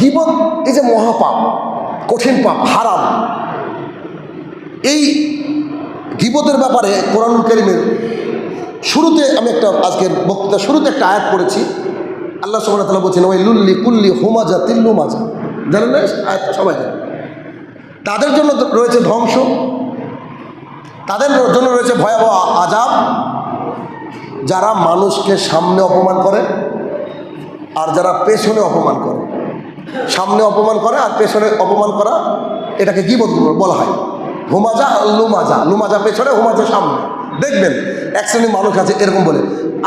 গিবত এই যে মহাপাপ, কঠিন পাপ, হারাম। এই গিবতের ব্যাপারে কোরআন করিমের শুরুতে আমি একটা আজকের বক্তৃতা শুরুতে একটা আয়াত করেছি আল্লাহ সুবাহ তালা বলছেন ওই লুল্লি কুল্লি হুমাজা তিল্লু মাজা। জানেন না সবাই জানে। তাদের জন্য রয়েছে ধ্বংস। তাদের জন্য রয়েছে ভয়াবহ আজাব যারা মানুষকে সামনে অপমান করে আর যারা পেছনে অপমান করে। সামনে অপমান করা আর পেছনে অপমান করা, এটাকে কি বলা হয়? হুমাজা লুমাজা। লুমাজা পেছনে, হুমাজা সামনে। দেখবেন, এক শ্রেণির মানুষ আছে, এরকম বলে,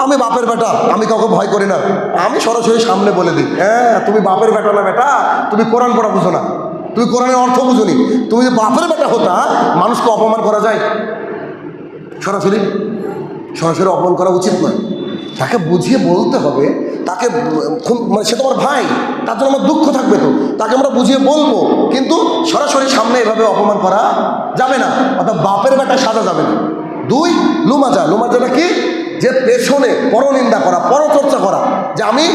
আমি বাপের বেটা, আমি কাউকে ভয় করি না। আমি সরাসরি সামনে বলে দিই হ্যাঁ তুমি বাপের বেটা না বেটা, তুমি কোরআন পড়া বুঝো না। তুমি কোরআনের অর্থ বুঝোনি তুমি যে বাপের বেটা হতা, মানুষকে অপমান করা যায়? সরাসরি সরাসরি অপমান করা উচিত নয়। তাকে বুঝিয়ে বলতে হবে তাকে মানে সে তোমার ভাই, তার জন্য আমার দুঃখ থাকবে তো। তাকে আমরা বুঝিয়ে বলব, কিন্তু সরাসরি সামনে এভাবে অপমান করা যাবে না। অর্থাৎ বাপের বেটা সাজা যাবে না। দুই, লুমাজা। লুমাজাটা কি? যে পেছনে পরনিন্দা করা, পরচর্চা করা। যে আমি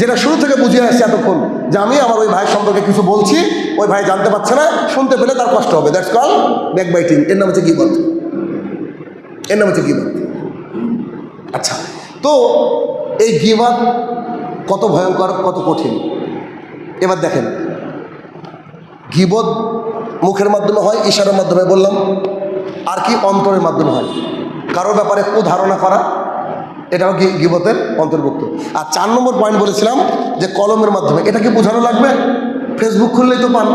যেটা শুরু থেকে বুঝিয়ে আসছি এতক্ষণ, যে আমি আমার ওই ভাইয়ের সম্পর্কে কিছু বলছি, ওই ভাই জানতে পারছে না, শুনতে পেলে তার কষ্ট হবে। দ্যাটস কল ব্যাক বাইটিং এর নাম হচ্ছে গিবত। এর নাম হচ্ছে গিবত। আচ্ছা তো এই গিবাদ কত ভয়ঙ্কর, কত কঠিন। এবার দেখেন গিবদ মুখের মাধ্যমে হয়, ইশারার মাধ্যমে বললাম, আর কি অন্তরের মাধ্যমে হয়। কারোর ব্যাপারে কুধারণা করা, এটাও কি গিবতের অন্তর্ভুক্ত। আর চার নম্বর পয়েন্ট বলেছিলাম যে কলমের মাধ্যমে, এটা কি বোঝানো লাগবে? ফেসবুক খুললেই তো পান।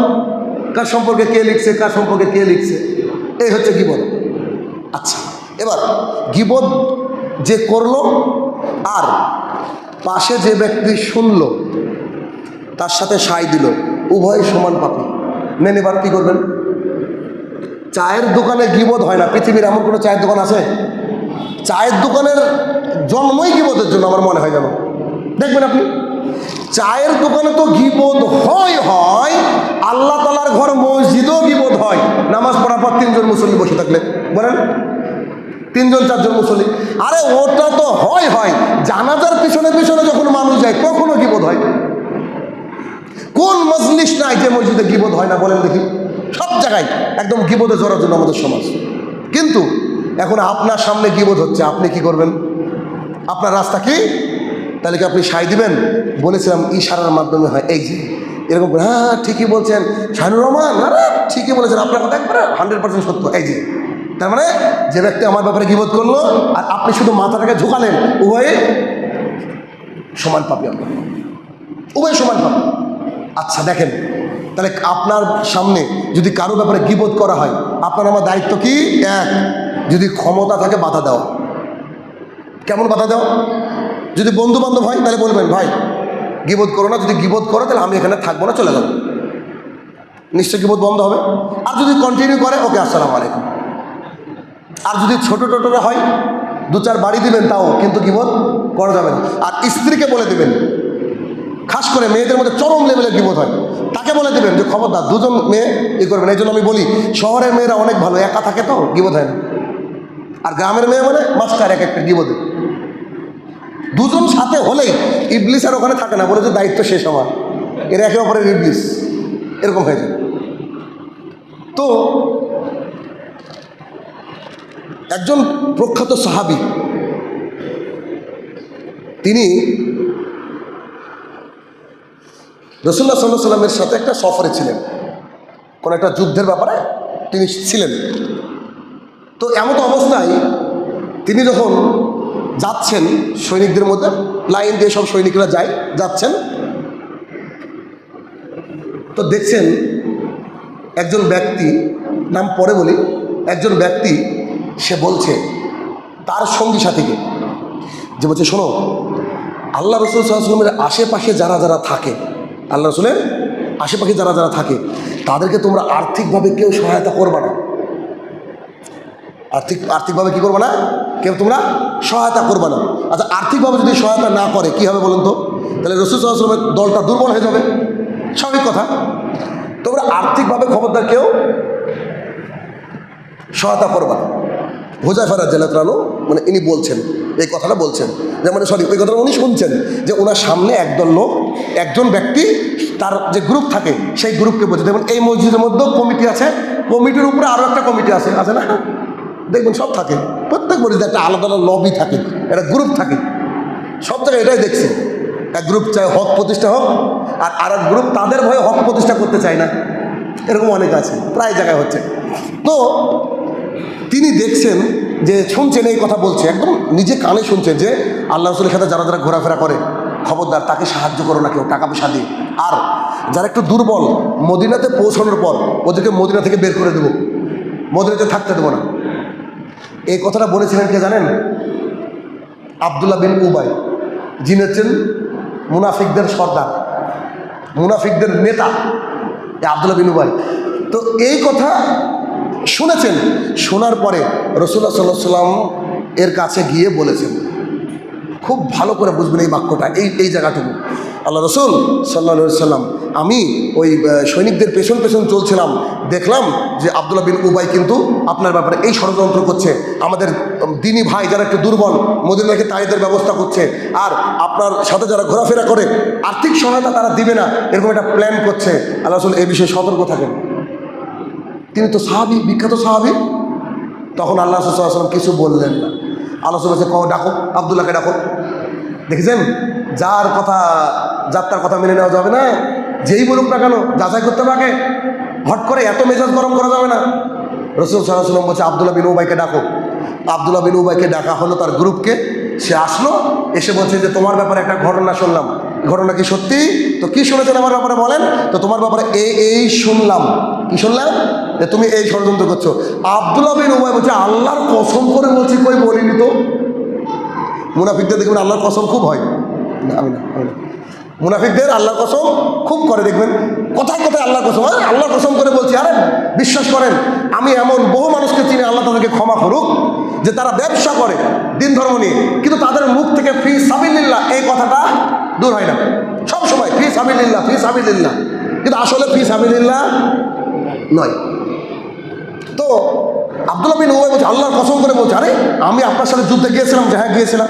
কার সম্পর্কে কে লিখছে, কার সম্পর্কে কে লিখছে? এই হচ্ছে গিবদ আচ্ছা এবার গিবদ যে করল, আর পাশে যে ব্যক্তি শুনল, তার সাথে সাই দিল, উভয় সমান পাপি। নেন এবার কী করবেন? চায়ের দোকানে গিবদ হয় না, পৃথিবীর এমন কোনো চায়ের দোকান আছে? চায়ের দোকানের জন্মই গিবদের জন্য আমার মনে হয় যেন। দেখবেন আপনি, চায়ের দোকানে তো গিবোধ হয় হয়, আল্লাহ তালার ঘর মসজিদও গিবোধ হয়। নামাজ পড়ার পর তিনজন মুসল্লি বসে থাকলে, বলেন। তিনজন, চারজন মুসল্লি। আরে, ওটা তো হয় হয়। জানাজার পিছনে পিছনে যখন মানুষ যায়, কখনো গিবোধ হয় কোন মজলিস নাই যে মসজিদে গিবোধ হয় না, বলেন দেখি। সব জায়গায় একদম গিবোধে জড়ার জন্য আমাদের সমাজ। কিন্তু এখন আপনার সামনে গিবোধ হচ্ছে, আপনি কি করবেন? আপনার রাস্তা কি? তাহলে কি আপনি সাই দিবেন? বলেছিলাম, ইশারার মাধ্যমে হয়। এই যে, এরকম হ্যাঁ ঠিকই বলছেন। শাহিনুর রহমান ঠিকই বলেছেন। আপনার কথা একবারে হান্ড্রেড পার্সেন্ট সত্য। এই যে তার মানে যে ব্যক্তি আমার ব্যাপারে গিবোধ করল, আর আপনি শুধু মাথাটাকে ঝুঁকালেন, উভয়ে সমান পাপি আপনার উভয় সমান পাপি। আচ্ছা দেখেন, তাহলে আপনার সামনে যদি কারও ব্যাপারে গিবোধ করা হয়, আপনার আমার দায়িত্ব কি? এক, যদি ক্ষমতা থাকে বাধা দেওয়া। কেমন বাধা দেওয়া? যদি বন্ধু বান্ধব হয়, তাহলে বলবেন, ভাই গিবোধ করো না? যদি গিবোধ করো, তাহলে আমি এখানে থাকব না, চলে যাব। নিশ্চয় গিবোধ বন্ধ হবে? আর যদি কন্টিনিউ করে, ওকে, আসসালামু আলাইকুম। আর যদি ছোট টোটোরা হয়, দু চার বাড়ি দিবেন তাও, কিন্তু গিবোধ করা যাবে না। আর স্ত্রীকে বলে দেবেন, খাস করে মেয়েদের মধ্যে চরম লেভেলের বিপদ হয়? তাকে বলে দেবেন যে, খবরদার, দুজন মেয়ে ই করবেন। এই জন্য আমি বলি, শহরের মেয়েরা অনেক ভালো, একা থাকে তো গিবোধ হয় না? আর গ্রামের মেয়ে মানে মাস্টার এক একটা গিবোধে দুজন সাথে হলেই ইবলিস আর ওখানে থাকে না, বলে যে দায়িত্ব শেষ আমার এর একে অপরের ইবলিস। এরকম হয়ে যায়। তো একজন প্রখ্যাত সাহাবি। তিনি রসুল্লাহ সাল্লাহ সাল্লামের সাথে একটা সফরে ছিলেন। কোনো একটা যুদ্ধের ব্যাপারে তিনি ছিলেন। তো এমত অবস্থায় তিনি যখন যাচ্ছেন সৈনিকদের মধ্যে, লাইন দিয়ে সব সৈনিকরা যায়, যাচ্ছেন, তো দেখছেন একজন ব্যক্তি, নাম পরে বলি, একজন ব্যক্তি সে বলছে তার সঙ্গী সাথীকে যে বলছে, শোনো, আল্লাহ রসুল সাল্লামের আশেপাশে যারা যারা থাকে, আল্লাহ রসুলের আশেপাশে যারা যারা থাকে, তাদেরকে তোমরা আর্থিকভাবে কেউ সহায়তা করবা না। আর্থিক, আর্থিকভাবে কী করবা না? কেউ তোমরা সহায়তা করবে না। আচ্ছা আর্থিকভাবে যদি সহায়তা না করে, কী হবে বলুন তো? তাহলে রসুল সাল্লামের দলটা দুর্বল হয়ে যাবে। স্বাভাবিক কথা। তোমরা আর্থিকভাবে খবরদার কেউ সহায়তা করবা না। হোজাফারা জেলাত্রানো মানে ইনি বলছেন, এই কথাটা বলছেন। যে মানে সরি ওই কথাটা উনি শুনছেন যে ওনার সামনে একদল লোক, একজন ব্যক্তি তার যে গ্রুপ থাকে, সেই গ্রুপকে বলছে। দেখুন এই মসজিদের মধ্যেও কমিটি আছে কমিটির উপরে আরও একটা কমিটি আছে আছে না? দেখবেন সব থাকে। প্রত্যেক মসজিদে একটা আলাদা আলাদা লবি থাকে, একটা গ্রুপ থাকে। সব জায়গায় এটাই দেখছি। এক গ্রুপ চায় হক প্রতিষ্ঠা হোক, আর আর এক গ্রুপ তাদের ভয়ে হক প্রতিষ্ঠা করতে চায় না। এরকম অনেক আছে, প্রায় জায়গায় হচ্ছে। তো তিনি দেখছেন যে শুনছেন এই কথা বলছে, একদম নিজে কানে শুনছেন যে আল্লাহ রসুলের সাথে যারা যারা ঘোরাফেরা করে, খবরদার, তাকে সাহায্য করো না কেউ টাকা পয়সা দিয়ে। আর যারা একটু দুর্বল, মদিনাতে পৌঁছানোর পর ওদেরকে মদিনা থেকে বের করে দেবো। মদিনাতে থাকতে দেবো না। এই কথাটা বলেছিলেন কে জানেন? আবদুল্লাহ বিন উবাই। যিনি হচ্ছেন মুনাফিকদের সর্দার, মুনাফিকদের নেতা, এই আবদুল্লাহ বিন উবাই। তো এই কথা শুনেছেন? শোনার পরে রসুল্লাহ সাল্লাহ সাল্লাম এর কাছে গিয়ে বলেছেন, খুব ভালো করে বুঝবেন এই বাক্যটা, এই এই জায়গাটুকু। আল্লাহ রসুল সাল্লা সাল্লাম আমি ওই সৈনিকদের পেছন পেছন চলছিলাম, দেখলাম যে আবদুল্লাহ বিন উবাই কিন্তু আপনার ব্যাপারে এই ষড়যন্ত্র করছে, আমাদের দিনী ভাই যারা একটু দুর্বল, মদিনাকে তাইদের ব্যবস্থা করছে, আর আপনার সাথে যারা ঘোরাফেরা করে, আর্থিক সহায়তা তারা দিবে না, এরকম একটা প্ল্যান করছে। আল্লাহ রসুল এই বিষয়ে সতর্ক থাকেন। তিনি তো সাহাবি, বিখ্যাত সাহাবি। তখন আল্লাহ সাল্লাম কিছু বললেন না। আল্লাহ বলছে কো ডাকো, আবদুল্লাহকে ডাকো। দেখেছেন? যার কথা যাত্রার কথা মেনে নেওয়া যাবে না। যেই বলুক না কেন, যাচাই করতে পারে হট করে এত মেজাজ গরম করা যাবে না। রসুল সাল্লাম বলছে, আবদুল্লাহ বিন উবাইকে ডাকো। আবদুল্লাহ বিন উবাইকে ডাকা হলো তার গ্রুপকে। সে আসলো, এসে বলছে যে, তোমার ব্যাপারে একটা ঘটনা শুনলাম। ঘটনা কি সত্যি? তো কি শুনেছেন আমার ব্যাপারে বলেন? তো তোমার ব্যাপারে এই এই শুনলাম। কি শুনলাম যে তুমি এই ষড়যন্ত্র করছ। আবদুল্লাহ বিন উবাই বলছে, আল্লাহর কসম করে বলছি, কই বলিনি তো? মুনাফিকদের দেখবেন আল্লাহর কসম খুব হয়। না, আমি না আমি না। মুনাফিকদের আল্লাহর কসম খুব করে, দেখবেন। কোথায় কোথায় আল্লাহর কসম? আরে, আল্লাহর কসম করে বলছি, আরে, বিশ্বাস করেন, আমি এমন বহু মানুষকে চিনি, আল্লাহ তাদেরকে ক্ষমা করুক, যে তারা ব্যবসা করে, দিন ধর্ম নিয়ে। কিন্তু তাদের মুখ থেকে ফি সাবিল্লাহ এই কথাটা দূর হয় না। সব সময় ফি সাবিল্লাহ ফি সাবিল্লাহ কিন্তু আসলে ফি সাবিল্লাহ নয়। তো আব্দুল্লাহ বিন ওবাই বলছে, আল্লাহর কসম করে বলছে, আরে, আমি আপনার সাথে যুদ্ধে গিয়েছিলাম যে হ্যাঁ গিয়েছিলাম।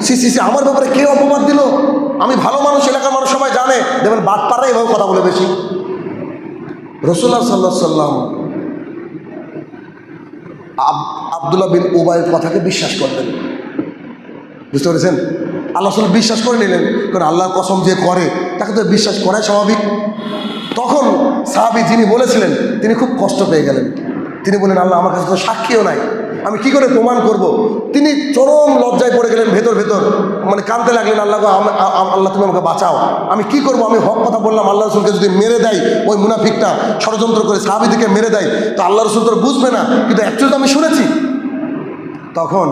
সি সি সি, আমার ব্যাপারে কে অপবাদ দিল? আমি ভালো মানুষ, এলাকার মানুষ সবাই জানে। দেখবেন বাটপাড়া এভাবে কথা বলে বেশি। রসুল্লাহ সাল্লাহ সাল্লাম আব- আবদুল্লাহ বিন উবাইয়ের কথাকে বিশ্বাস করলেন। বুঝতে পেরেছেন? আল্লাহ সাল্লাম বিশ্বাস করে নিলেন, কারণ আল্লাহর কসম যে করে, তাকে তো বিশ্বাস করাই স্বাভাবিক। তখন সাহাবি যিনি বলেছিলেন, তিনি খুব কষ্ট পেয়ে গেলেন। তিনি বলেন আল্লাহ আমার কাছে তো সাক্ষীও নাই। আমি কি করে প্রমাণ করব। তিনি চরম লজ্জায় পড়ে গেলেন ভেতর ভেতর। মানে কাঁদতে লাগলেন, আল্লাহ আল্লাহ তুমি আমাকে বাঁচাও। আমি কি করব? আমি হক কথা বললাম, আল্লাহ রসুলকে যদি মেরে দেয়, ওই মুনাফিকটা ষড়যন্ত্র করে সাহাবিদিকে মেরে দেয়, তো আল্লাহ রসুল তো বুঝবে না। কিন্তু অ্যাকচুয়ালি আমি শুনেছি। তখন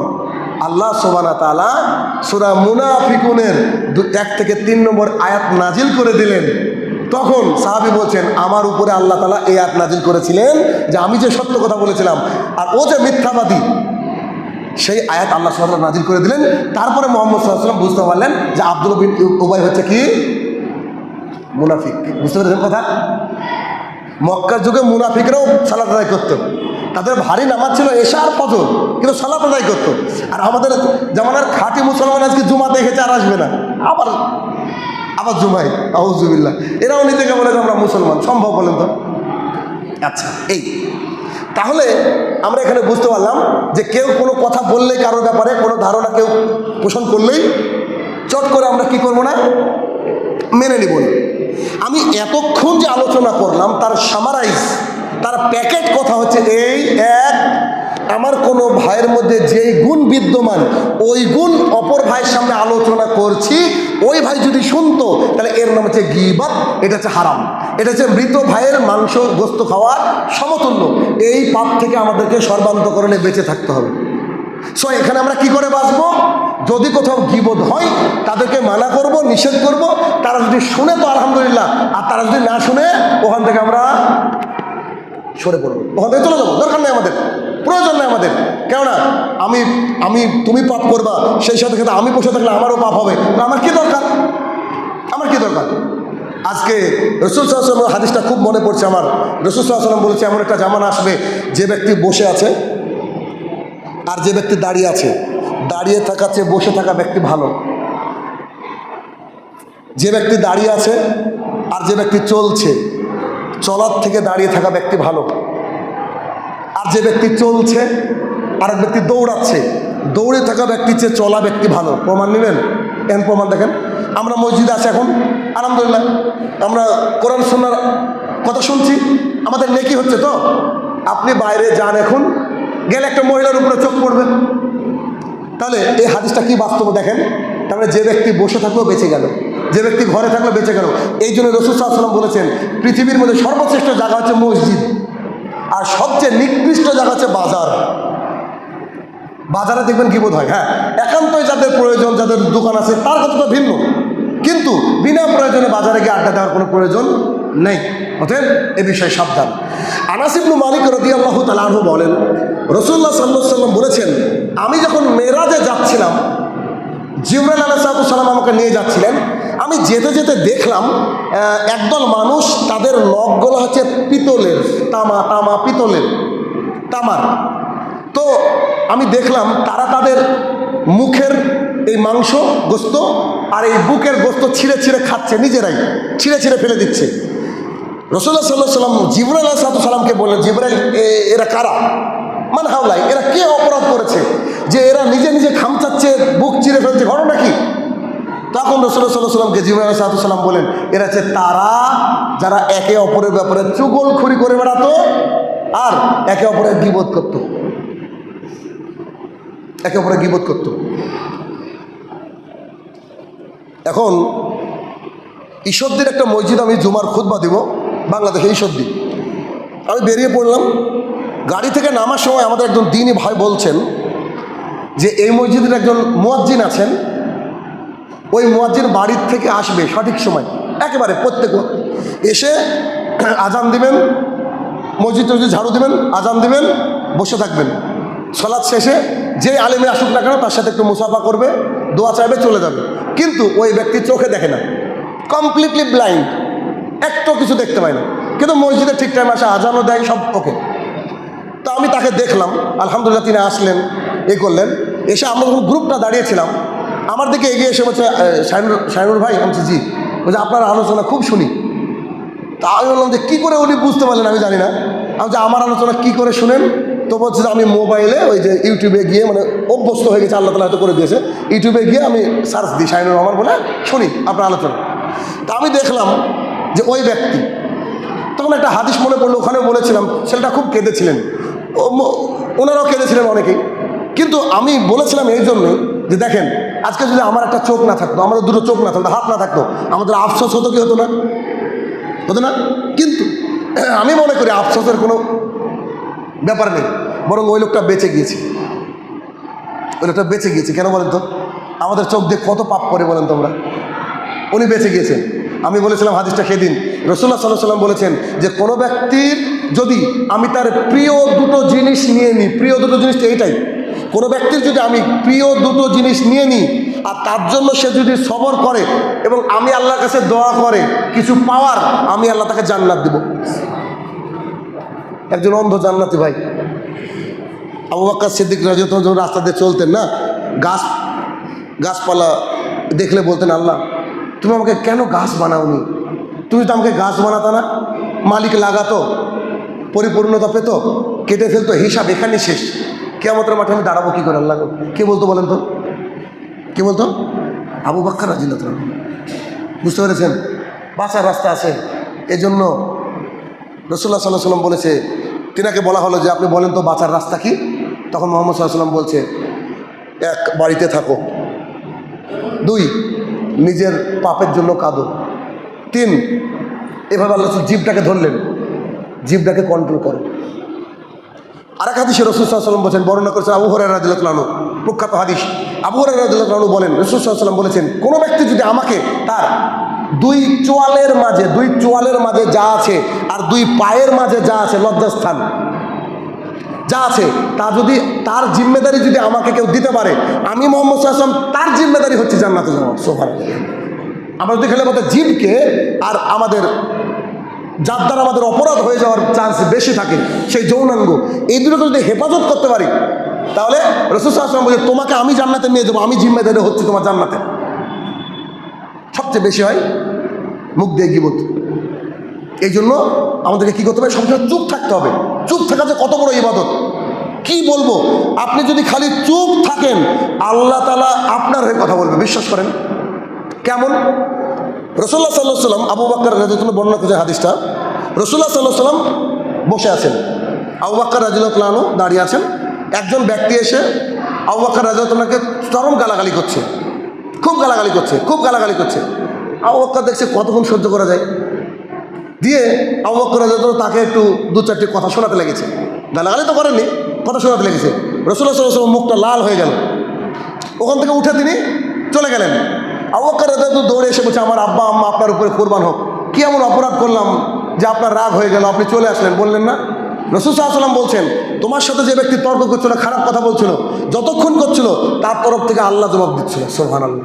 আল্লাহ সোবানা তালা সুরা মুনাফিকুনের এক থেকে তিন নম্বর আয়াত নাজিল করে দিলেন। তখন সাহাবি বলছেন, আমার উপরে আল্লাহ তালা এই আয়াত নাজিল করেছিলেন যে আমি যে সত্য কথা বলেছিলাম আর ও যে মিথ্যাবাদী, সেই আয়াত আল্লাহ সাল্লাহ নাজিল করে দিলেন। তারপরে মোহাম্মদ সাল্লাম বুঝতে পারলেন যে আব্দুল বিন উবাই হচ্ছে কি? মুনাফিক। বুঝতে পেরেছেন কথা? মক্কার যুগে মুনাফিকরাও সালাত আদায় করতো। তাদের ভারী নামাজ ছিল এশা আর ফজর, কিন্তু সালাত আদায় করতো। আর আমাদের জামানার খাঁটি মুসলমান আজকে জুমা দেখেছে আর আসবে না। আবার আবার জুমাই আউজুবিল্লাহ এরাও নিজেকে বলে আমরা মুসলমান, সম্ভব বলেন তো? আচ্ছা এই। তাহলে আমরা এখানে বুঝতে পারলাম যে কেউ কোনো কথা বললে কারোর ব্যাপারে, কোনো ধারণা কেউ পোষণ করলেই চট করে আমরা কি করব না? মেনে নিব না। আমি এতক্ষণ যে আলোচনা করলাম, তার সামারাইজ তার প্যাকেট কথা হচ্ছে এই এক আমার কোনো ভাইয়ের মধ্যে যেই গুণ বিদ্যমান, ওই গুণ অপর ভাইয়ের সামনে আলোচনা করছি, ওই ভাই যদি শুনতো, তাহলে এর নাম হচ্ছে গিবাত, এটা হচ্ছে হারাম। এটা হচ্ছে মৃত ভাইয়ের মাংস গোস্ত খাওয়ার সমতুল্য। এই পাপ থেকে আমাদেরকে সর্বান্তকরণে বেঁচে থাকতে হবে। সো এখানে আমরা কি করে বাঁচবো? যদি কোথাও গিবোধ হয়, তাদেরকে মানা করব, নিষেধ করব, তারা যদি শুনে তো আলহামদুলিল্লাহ, আর তারা যদি না শুনে, ওখান থেকে আমরা সরে পড়ব। ওখান থেকে চলে যাব, দরকার নেই আমাদের। প্রয়োজন নেই আমাদের। কেননা আমি আমি তুমি পাপ করবা, সেই সাথে সাথে আমি বসে থাকলে আমারও পাপ হবে। আমার কি দরকার? আমার কি দরকার? আজকে রসুল সাল্লাম হাদিসটা খুব মনে পড়ছে আমার। রসুল সাল্লাম বলেছে, এমন একটা জামানা আসবে, যে ব্যক্তি বসে আছে আর যে ব্যক্তি দাঁড়িয়ে আছে। দাঁড়িয়ে থাকা চেয়ে বসে থাকা ব্যক্তি ভালো। যে ব্যক্তি দাঁড়িয়ে আছে আর যে ব্যক্তি চলছে, চলার থেকে দাঁড়িয়ে থাকা ব্যক্তি ভালো। আর যে ব্যক্তি চলছে আর ব্যক্তি দৌড়াচ্ছে। দৌড়ে থাকা ব্যক্তির চেয়ে চলা ব্যক্তি ভালো। প্রমাণ নেবেন? এন প্রমাণ দেখেন। আমরা মসজিদে আছি এখন। আলহামদুলিল্লাহ। আমরা কোরআন শোনার কথা শুনছি। আমাদের নেকি হচ্ছে তো। আপনি বাইরে যান এখন। গেলে একটা মহিলার উপরে চোখ পড়বে। তাহলে এই হাদিসটা কি বাস্তব দেখেন? তাহলে যে ব্যক্তি বসে থাকলেও বেঁচে গেল। যে ব্যক্তি ঘরে থাকলেও বেঁচে গেল। এই জন্য রসুল সাল্লাম বলেছেন, পৃথিবীর মধ্যে সর্বশ্রেষ্ঠ জায়গা হচ্ছে মসজিদ। আর সবচেয়ে নিকৃষ্ট জায়গা হচ্ছে বাজার। বাজারে দেখবেন কি বোধ হয়? হ্যাঁ একান্তই যাদের প্রয়োজন, যাদের দোকান আছে, তার কথা তো ভিন্ন। কিন্তু বিনা প্রয়োজনে বাজারে গিয়ে আড্ডা দেওয়ার কোনো প্রয়োজন নেই। অতএব এ বিষয়ে সাবধান। আনাসিবনু মালিক রদি আল্লাহ তালাহু বলেন রসুল্লাহ সাল্লাহ সাল্লাম বলেছেন, আমি যখন মেরাজে যাচ্ছিলাম জিবরাল আলাহ সালাম আমাকে নিয়ে যাচ্ছিলেন। আমি যেতে যেতে দেখলাম একদল মানুষ তাদের নখগুলো হচ্ছে পিতলের, তামা তামা পিতলের। তামার। তো আমি দেখলাম তারা তাদের মুখের এই মাংস গোস্ত আর এই বুকের গোস্ত ছিঁড়ে ছিঁড়ে খাচ্ছে নিজেরাই, ছিঁড়ে ছিঁড়ে ফেলে দিচ্ছে। রসুল্লাহ সাল্লাহ সাল্লাম জিবরাল সাল্লামকে বললেন জিবরাল এ- এরা কারা? মানে হাওলাই এরা কে অপরাধ করেছে? যে এরা নিজে নিজে খামচাচ্ছে, বুক চিরে ফেলছে, ঘটনা কি? তখন রসুল্লাহ সাল্লাহ সাল্লামকে জিবরাল সাল্লাম বলেন এরা হচ্ছে তারা যারা একে অপরের ব্যাপারে চুগল খুরি করে বেড়াতো আর একে অপরের গিবোধ করত। একে অপরের গিবোধ করত। এখন ঈশ্বরদের একটা মসজিদ আমি জুমার খুতবা দিব, বাংলাদেশে ঈশ্বরদী আমি বেরিয়ে পড়লাম। গাড়ি থেকে নামার সময় আমাদের একজন দিনই ভাই বলছেন যে, এই মসজিদের একজন মুয়াজ্জিন আছেন। ওই মুয়াজ্জিন বাড়ির থেকে আসবে সঠিক সময়। একেবারে প্রত্যেক এসে আজান দিবেন মসজিদ টসজিদ ঝাড়ু দিবেন, আজান দিবেন, বসে থাকবেন। সলাদ শেষে যে আলেমে আসুক না কেন, তার সাথে একটু মুসাফা করবে, দোয়া চাইবে, চলে যাবে। কিন্তু ওই ব্যক্তি চোখে দেখে না। কমপ্লিটলি ব্লাইন্ড একটু কিছু দেখতে পায় না। কিন্তু মসজিদে ঠিক টাইম আসে, আজানও দেয়, সব ওকে। তো আমি তাকে দেখলাম, আলহামদুলিল্লাহ তিনি আসলেন, এ করলেন। এসে আমরা যখন গ্রুপটা দাঁড়িয়েছিলাম, আমার দিকে এগিয়ে এসে বলছে শাইনুর শাইনুর ভাই, আমি জি। বলছে, আপনার আলোচনা খুব শুনি। তা আমি বললাম যে কী করে উনি বুঝতে পারলেন আমি জানি না। আমি যে আমার আলোচনা কী করে শুনেন? তো বলছে যে, আমি মোবাইলে ওই যে ইউটিউবে গিয়ে মানে অভ্যস্ত হয়ে গেছে, আল্লাহ তালা হয়তো করে দিয়েছে। ইউটিউবে গিয়ে আমি সার্চ দিই শাইনুর রহমান বলে শুনি আপনার আলোচনা। তা আমি দেখলাম যে ওই ব্যক্তি, তখন একটা হাদিস মনে পড়ল ওখানে বলেছিলাম, ছেলেটা খুব কেঁদেছিলেন। ওনারাও কেঁদেছিলেন অনেকেই। কিন্তু আমি বলেছিলাম এই জন্যই যে, দেখেন, আজকে যদি আমার একটা চোখ না থাকতো, আমাদের দুটো চোখ না থাকতো, হাত না থাকতো, আমাদের আফসোস হতো কি হতো না? হতো না? কিন্তু আমি মনে করি আফসোসের কোনো ব্যাপার নেই। বরং ওই লোকটা বেঁচে গিয়েছে। ওই লোকটা বেঁচে গিয়েছে। কেন বলেন তো? আমাদের চোখ দিয়ে কত পাপ করে বলেন তোমরা? উনি বেঁচে গিয়েছেন। আমি বলেছিলাম হাদিসটা সেদিন। রসুল্লাহ সাল্লাহ সাল্লাম বলেছেন যে, কোনো ব্যক্তির যদি আমি তার প্রিয় দুটো জিনিস নিয়ে নিই, প্রিয় দুটো জিনিসটা এইটাই কোনো ব্যক্তির যদি আমি প্রিয় দুটো জিনিস নিয়ে নিই আর তার জন্য সে যদি সবর করে এবং আমি আল্লাহর কাছে দোয়া করে কিছু পাওয়ার, আমি আল্লাহ তাকে জান্নাত দেব। একজন অন্ধ জান্নাতি ভাই। আবু বাক্কার সিদ্দিক রাজু যখন রাস্তা দিয়ে চলতেন না, গাছ, গাছপালা দেখলে বলতেন, আল্লাহ, তুমি আমাকে কেন গাছ বানাওনি? তুমি তো আমাকে গাছ বানাতো না? মালিক লাগাতো, পরিপূর্ণতা পেত, কেটে ফেলতো, হিসাব এখানে শেষ। কেমতের মাঠে আমি দাঁড়াবো কী করে আল্লাহ? কে বলতো বলেন তো? কে বলতো? আবু বাক্কার রাজিল্লাত বুঝতে পেরেছেন? বাঁচার রাস্তা আছে। এজন্য রসুল্লাহ সাল্লাহ সাল্লাম বলেছে, তিনাকে বলা হলো যে, আপনি বলেন তো বাঁচার রাস্তা কি? তখন মোহাম্মদ সাল্লাহ সাল্লাম বলছে, এক বাড়িতে থাকো। দুই, নিজের পাপের জন্য কাঁদো। তিন, এভাবে আল্লাহ জীবটাকে ধরলেন। জীবটাকে কন্ট্রোল করো। আর এক হাদিসে রসুল সাল্লাম বলছেন, বর্ণনা করেছেন আবু হরাই রাজু প্রখ্যাত হাদিস। আবু রাজু বলেন, রসুল সাল্লাম বলেছেন, কোনো ব্যক্তি যদি আমাকে তার দুই চোয়ালের মাঝে, দুই চোয়ালের মাঝে যা আছে আর দুই পায়ের মাঝে যা আছে, লজ্জাস্থান, যা আছে, তা যদি তার জিম্মেদারি যদি আমাকে কেউ দিতে পারে, আমি মোহাম্মদ সাল্লাম তার জিম্মেদারি হচ্ছে জান্নাতে সোফার আমরা যদি খেলে আমাদের জীবকে আর আমাদের যার দ্বারা আমাদের অপরাধ হয়ে যাওয়ার চান্স বেশি থাকে, সেই যৌনাঙ্গ, এই দুটোকে যদি হেফাজত করতে পারি তাহলে রসুল সাল্লাম বলছে, তোমাকে আমি জান্নাতে নিয়ে যাব, আমি জিম্মেদারি হচ্ছে তোমার জান্নাতে। সবচেয়ে বেশি হয় মুখ দিয়ে গিবত। এই জন্য আমাদেরকে কী করতে হবে? সবসময় চুপ থাকতে হবে। চুপ থাকা যে কত বড় ইবাদত। কি বলব? আপনি যদি খালি চুপ থাকেন, আল্লাহ তালা আপনার হয়ে কথা বলবে। বিশ্বাস করেন। কেমন? রসুল্লাহ সাল্লাহ সাল্লাম আবু বাক্কার রাজুল্লাহ বর্ণনা করেছে হাদিসটা। রসুল্লাহ সাল্লাহ সাল্লাম বসে আছেন। আবু বাক্কার রাজুল্লাহ দাঁড়িয়ে আছেন। একজন ব্যক্তি এসে আবু রাজা রাজুল্লাহকে চরম গালাগালি করছে। খুব গালাগালি করছে, খুব গালাগালি করছে। আবু দেখছে কতক্ষণ সহ্য করা যায়। দিয়ে আবু বকর রাদিয়াল্লাহু তাকে একটু দু চারটি কথা শোনাতে লেগেছে। গালাগালি তো করেননি, কথা শোনাতে লেগেছে। রসুল্লাহ সাল্লাহ মুখটা লাল হয়ে গেল। ওখান থেকে উঠে তিনি চলে গেলেন। আবু রাজা রাদিয়াল্লাহু দৌড়ে এসে বলছে, আমার আব্বা, আম্মা আপনার উপরে কোরবান হোক। কি এমন অপরাধ করলাম যে আপনার রাগ হয়ে গেল, আপনি চলে আসলেন? বললেন, না। রসুল সাল্লাম বলছেন, তোমার সাথে যে ব্যক্তি তর্ক করছিল, খারাপ কথা বলছিল, যতক্ষণ করছিল, তার তরফ থেকে আল্লাহ জবাব দিচ্ছিল সোহান আল্লাহ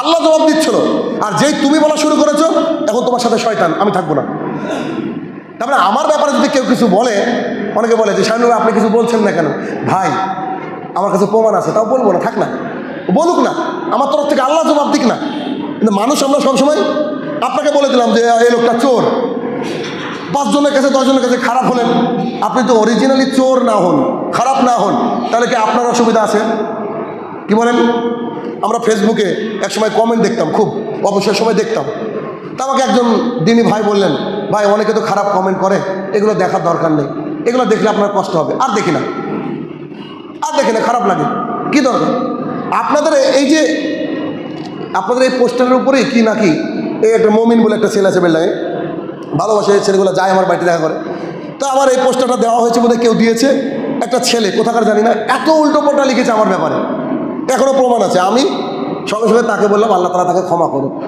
আল্লাহ জবাব দিচ্ছিল। আর যেই তুমি বলা শুরু করেছ, এখন তোমার সাথে শয়তান, আমি থাকব না। তারপরে আমার ব্যাপারে যদি কেউ কিছু বলে, অনেকে বলে যে শাহিনুর আপনি কিছু বলছেন না কেন? ভাই, আমার কাছে প্রমাণ আছে, তাও বলব না, থাক না। বলুক না, আমার তরফ থেকে আল্লাহ জবাব দিক না। কিন্তু মানুষ আমরা সবসময় আপনাকে বলে দিলাম যে, এই লোকটা চোর। পাঁচজনের কাছে, দশজনের কাছে খারাপ হলেন। আপনি তো অরিজিনালি চোর না হন, খারাপ না হন, তাহলে কি আপনার অসুবিধা আছে? কি বলেন? আমরা ফেসবুকে একসময় কমেন্ট দেখতাম, খুব অবসর সময় দেখতাম। তা আমাকে একজন দিনী ভাই বললেন, ভাই, অনেকে তো খারাপ কমেন্ট করে, এগুলো দেখার দরকার নেই। এগুলো দেখলে আপনার কষ্ট হবে। আর দেখি না। আর দেখি না, খারাপ লাগে। কি দরকার? আপনাদের এই যে, আপনাদের এই পোস্টারের উপরেই কি নাকি, এই একটা মমিন বলে একটা ছেলে আছে বেল্লায়? ভালোবাসে, ছেলেগুলো যায় আমার বাড়িতে দেখা করে। তো আমার এই পোস্টারটা দেওয়া হয়েছে বোধহয় কেউ দিয়েছে। একটা ছেলে, কোথাকার জানি না, এত উল্টো পোল্টা লিখেছে আমার ব্যাপারে। এখনও প্রমাণ আছে। আমি সঙ্গে সঙ্গে তাকে বললাম, আল্লাহ তালা তাকে ক্ষমা করুক।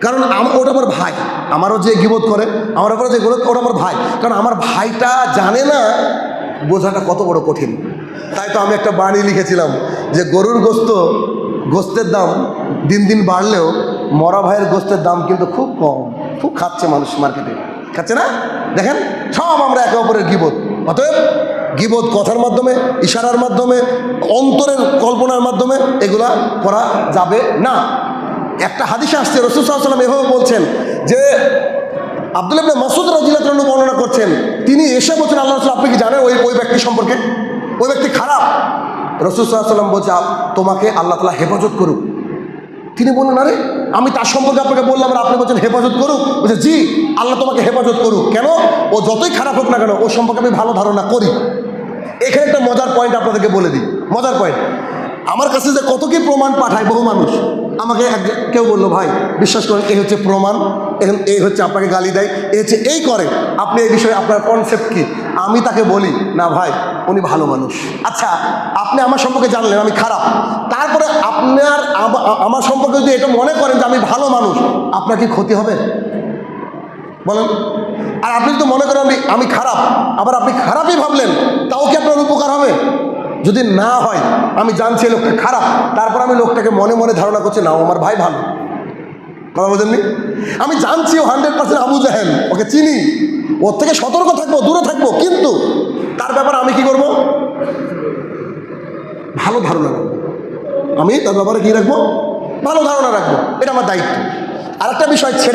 কারণ ওটা আমার ভাই। আমারও যে গিবোধ করে, আমার ব্যাপারে যে গিবোধ, ওটা আমার ভাই। কারণ আমার ভাইটা জানে না, বোঝাটা কত বড় কঠিন। তাই তো আমি একটা বাণী লিখেছিলাম যে, গরুর গোস্ত, গোস্তের দাম দিন দিন বাড়লেও মরা ভাইয়ের গোস্তের দাম কিন্তু খুব কম। খুব খাচ্ছে মানুষ মার্কেটে। খাচ্ছে না? দেখেন, সব আমরা একে অপরের গিবোধ অতএব গিবোধ কথার মাধ্যমে, ইশারার মাধ্যমে, অন্তরের কল্পনার মাধ্যমে এগুলা করা যাবে না। একটা হাদিসে আসছে, রসুল সাল্লাম এভাবে বলছেন যে, আব্দুল ইবনে মাসুদ রাজিল্লাহ বর্ণনা করছেন, তিনি এসে বলছেন, আল্লাহ রসুল, আপনি কি জানেন ওই ওই ব্যক্তি সম্পর্কে? ওই ব্যক্তি খারাপ? রসুল সাল্লাম বলছে তোমাকে আল্লাহ তালা হেফাজত করুক। তিনি বললেন, আরে, আমি তার সম্পর্কে আপনাকে বললাম আপনি বলছেন, হেফাজত করুক। বলছে, জি, আল্লাহ তোমাকে হেফাজত করুক। কেন? ও যতই খারাপ হোক না কেন, ওর সম্পর্কে আমি ভালো ধারণা করি। এখানে একটা মজার পয়েন্ট আপনাদেরকে বলে দিই। মজার পয়েন্ট আমার কাছে যে কত কি প্রমাণ পাঠায় বহু মানুষ, আমাকে এক- কেউ বলল, ভাই, বিশ্বাস করেন, এই হচ্ছে প্রমাণ, এখন এই হচ্ছে আপনাকে গালি দেয়, এই হচ্ছে, এই করে। আপনি এই বিষয়ে আপনার কনসেপ্ট কি? আমি তাকে বলি, না ভাই, উনি ভালো মানুষ। আচ্ছা আপনি আমার সম্পর্কে জানলেন, আমি খারাপ। তারপরে আমার সম্পর্কে যদি এটা মনে করেন যে আমি ভালো মানুষ, আপনার কি ক্ষতি হবে? বলেন। আর আপনি যদি মনে করেন আমি খারাপ, আবার আপনি খারাপই ভাবলেন, তাও কি আপনার উপকার হবে? যদি না হয়, আমি জানছি লোকটা খারাপ, তারপর আমি লোকটাকে মনে মনে ধারণা করছি না আমার ভাই ভালো। কথা বোঝেননি আমি জানছি ও হান্ড্রেড পার্সেন্ট আবু জাহেল, ওকে চিনি। ওর থেকে সতর্ক থাকব, দূরে থাকব, কিন্তু তার ব্যাপারে আমি কি করব? ভালো ধারণা আমি তার ব্যাপারে কি রাখব? ভালো ধারণা রাখব। এটা আমার দায়িত্ব। আর একটা বিষয় ছেড়ে